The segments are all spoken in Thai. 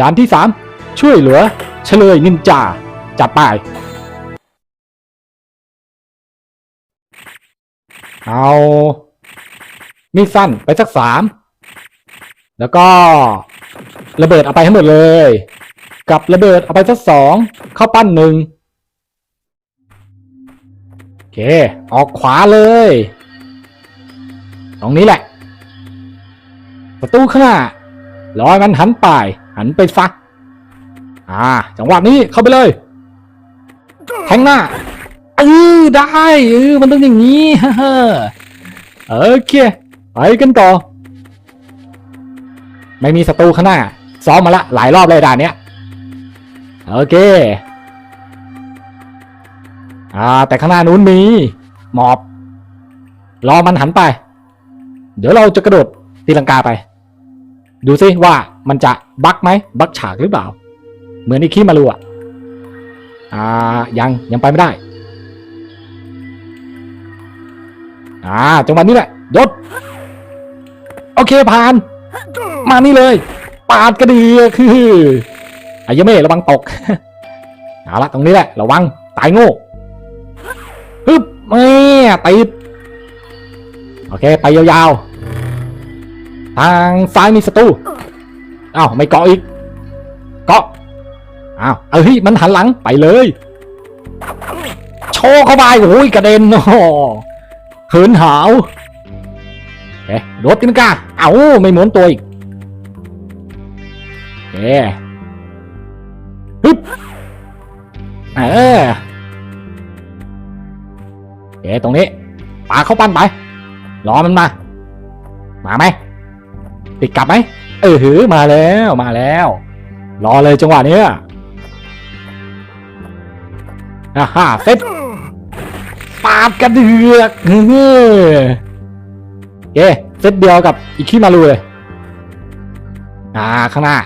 ด่านที่สามช่วยเหลือเฉลยนินจาจัดไปเอามีดสั้นไปสักสามแล้วก็ระเบิดเอาไปให้หมดเลย กับระเบิดเอาไปสักสองเข้าปั้นหนึ่งโอเค ออกขวาเลย ตรงนี้แหละ ประตูข้างหน้ารอให้มันหันไป หันไปฟัก อ่า จังหวะนี้เข้าไปเลยแทงหน้าเออได้เออมันต้องอย่างนี้ฮ่าฮ่าโอเคไปกันต่อ ไม่มีศัตรูข้างหน้า ซ้อมมาละหลายรอบเลยด่านเนี้ยโอเค อ่า แต่ข้างหน้านู้นมีหมอบ รอมันหันไป เดี๋ยวเราจะกระโดดตีลังกาไป ดูซิว่ามันจะบักไหมบักฉากหรือเปล่า เหมือนไอ้ขี้มารูอะอ่ายังยังไปไม่ได้ อ่าจังหวะนี้แหละยศโอเคผ่าน มานี่เลย ปาดกระดีคืออายาเม่ระวังตกเอาละตรงนี้แหละระวังตายโง่ฮึบแม่ติดโอเค ไปยาวๆ ทางซ้ายมีศัตรูอ้าวไม่เกาะอีก เกาะอ้าวเอ้ยมันหันหลังไปเลย โชว์เข้าไปโอ้ยกระเด็นโอ้โหเขินหาวเอ๊ะโดดตินกาเอ้าไม่หมุนตัวอีกเอ๊ะฮึบเออเอ๊ะตรงนี้ปาเข้าปั้นไป รอมันมา มาไหม ติดกลับไหมเออหือมาแล้วมาแล้ว รอเลยจังหวะเนี้ยอ่าฮ่าเซ็ตปาดกระเดือกเฮ้เอ๊ะเซตเดียวกับอีคิมารูเลย อ่า ข้างหน้า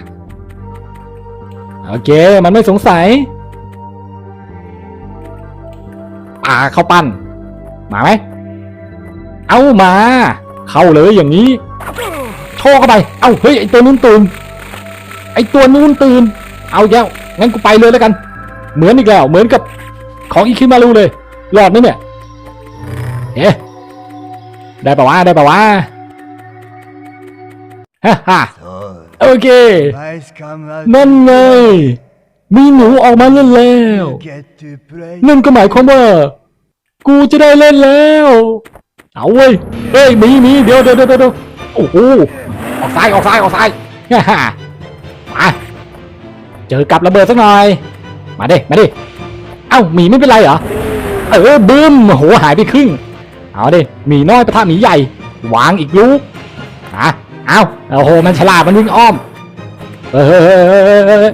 โอเค มันไม่สงสัย อ่า เข้าปั้น มาไหม เอามา เข้าเลยอย่างนี้ โชว์เข้าไป เอาเฮ้ยไอตัวนู้นตื่น ไอตัวนู้นตื่น เอาแย้วงั้นกูไปเลยแล้วกัน เหมือนอีกแล้ว เหมือนกับของอีคิมารูเลยรอดไหมเนี่ยเอ๊ะได้ปะวะได้ปะวะฮ่าฮ่าโอเค นั่นไง มีหนูออกมาเล่นแล้ว นั่นก็หมายความว่า กูจะได้เล่นแล้ว เอาเว้ยเฮ้ยมีมีเดียวเดี๋ยวเดี๋ยวเดี๋ยวโอ้โห ออกซ้ายออกซ้ายออกซ้ายมาเจอกับระเบิดสักหน่อย มาดิมาดิเอ้าหมีไม่เป็นไรเหรอเออบึ้มโหหายไปครึ่งเอาดิหมีน้อยประทะหมีใหญ่วางอีกลูกอะเอาโอ้โหมันฉลาดมันวิ่งอ้อมเฮ้ยเฮ้ยเฮ้ยเฮ้ยเฮ้ยเฮ้ย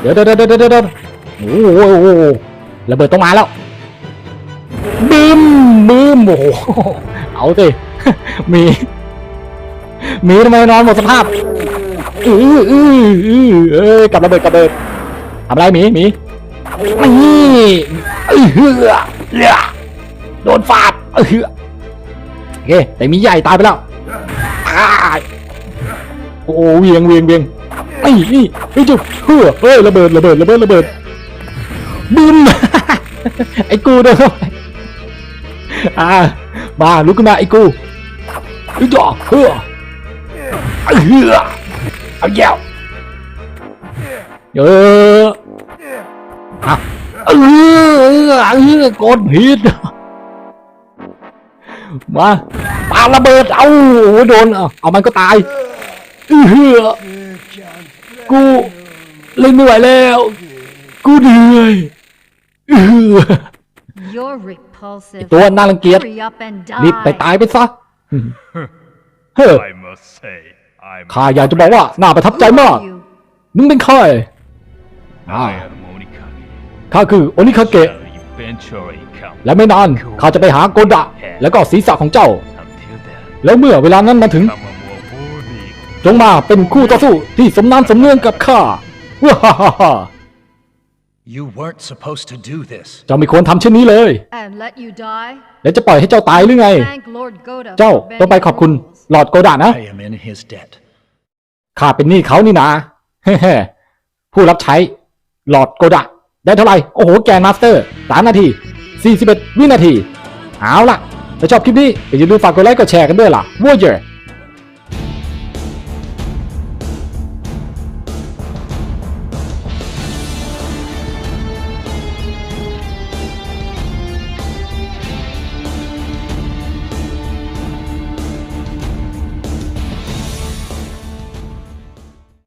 เดี๋ยวเดี๋ยวเดี๋ยวเดี๋ยวโอ้โหโอ้โหระเบิดต้องมาแล้วบึ้มบึ้มโอ้โหเอาสิมี มีทำไมนอนหมดสภาพอืออืออือเอ้ยกลับระเบิดกลับระเบิดทำไรหมีหมีนี่เอ้ยเฮือเหี้ยโดนฟาดเออเฮือโอเคแต่หมีใหญ่ตายไปแล้วอ้ายโอ้โหเวียงเวียงเวียงไอ้นี่ไอ้จุ๊บเฮ้อเฮ้ยระเบิดระเบิดระเบิดระเบิดบึ้มไอ้กูเด้ออ่ามาลุกขึ้นมาไอ้กูไอ้จ่อเฮ้อ ไอ้เหือเอาแย้วเอออะเออเออเออกดผิดมาปาระเบิดเอาโอ้โหโดนเอาเอามันก็ตายเออเหือ You can't play กูเล่นไม่ไหวแล้วกูเหนื่อยอื้อ You're repulsive. ตัวน่ารังเกียจ Hurry up and รีบไป die. ตายไปซะเฮ้ย I must say, I'm ข้าอยากจะบอกว่าน่าประทับใจ Who มาก are you? มึงเป็นใครอ่า I am Onikage. ข้าคือโอนิคาเกะ Shall eventually come. และไม่นานข้าจะไปหาโกดะ แล้วก็ศีรษะของเจ้า Until then, แล้วเมื่อเวลานั้นมาถึง come a more worthy จงมาเป็นคู่ต่อสู้ที่สมน้ำสมเนื้อกับข้าว้าฮ่าฮ่าฮ่า You weren't supposed to do this. เจ้าไม่ควรทำเช่นนี้เลย And let you die? แล้วจะปล่อยให้เจ้าตายหรือไง Thank Lord Goda เจ้า for ต้องไป bending ขอบคุณ rules. หลอดโกดะนะ I am in his debt. ข้าเป็นหนี้เขานี่นาเฮ้ๆผู้รับใช้หลอดโกดะ ได้เท่าไหร่ โอ้โห แกนมาสเตอร์สามนาทีสี่สิบเอ็ดวินาที เอาล่ะ ถ้าชอบคลิปนี้อย่าลืมฝากกดไลค์กดแชร์กันด้วยล่ะ Warrior